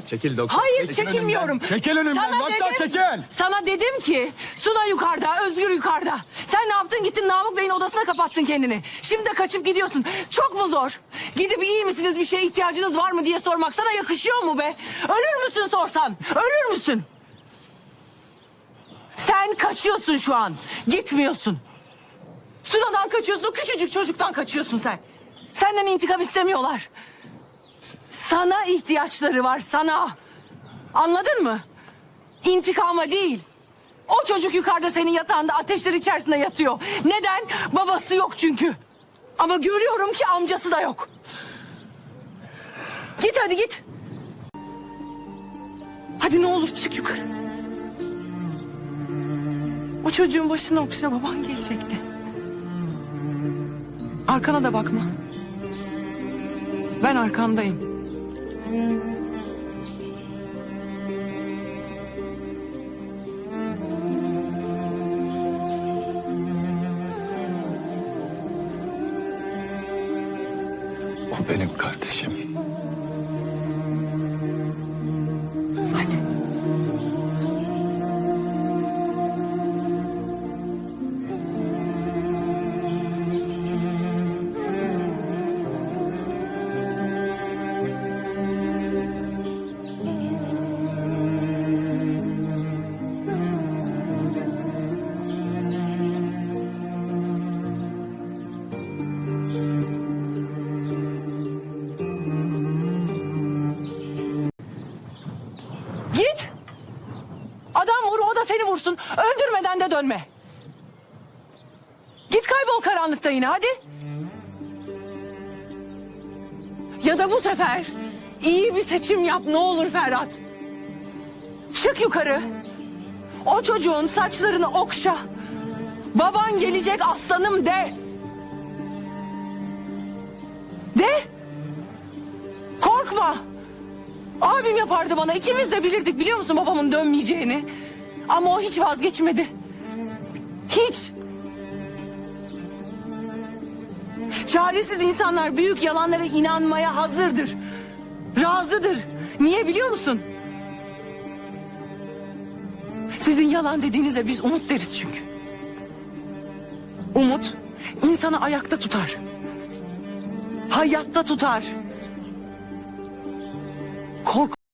çekiliyorsun. Çekil doktor. Hayır Çekil çekilmiyorum. önümden. Çekil önümden, dedim- çekil. Sana dedim ki Suna yukarıda, Özgür yukarıda. Sen ne yaptın gittin Namık Bey'in odasına kapattın kendini. Şimdi de kaçıp gidiyorsun. Çok mu zor? Gidip iyi misiniz bir şeye ihtiyacınız var mı diye sormak sana yakışıyor mu be? Ölür müsün sorsan? Ölür müsün? Sen kaçıyorsun şu an. Gitmiyorsun. Suna'dan kaçıyorsun. O küçücük çocuktan kaçıyorsun sen. Senden intikam istemiyorlar. Sana ihtiyaçları var sana. Anladın mı? İntikama değil. O çocuk yukarıda senin yatağında ateşler içerisinde yatıyor. Neden? Babası yok çünkü. Ama görüyorum ki amcası da yok. Git hadi git. Hadi ne olur çık yukarı. O çocuğun başını okşa baban gelecekti. Arkana da bakma. Ben arkandayım. O benim kardeşim. Seni vursun. Öldürmeden de dönme. Git kaybol karanlıkta yine hadi. Ya da bu sefer iyi bir seçim yap ne olur Ferhat. Çık yukarı. O çocuğun saçlarını okşa. Baban gelecek aslanım de. De. Korkma. Abim yapardı bana. İkimiz de bilirdik biliyor musun babamın dönmeyeceğini. Ama o hiç vazgeçmedi. Hiç. Çaresiz insanlar büyük yalanlara inanmaya hazırdır. Razıdır. Niye biliyor musun? Sizin yalan dediğinize biz umut deriz çünkü. Umut insanı ayakta tutar. Hayatta tutar.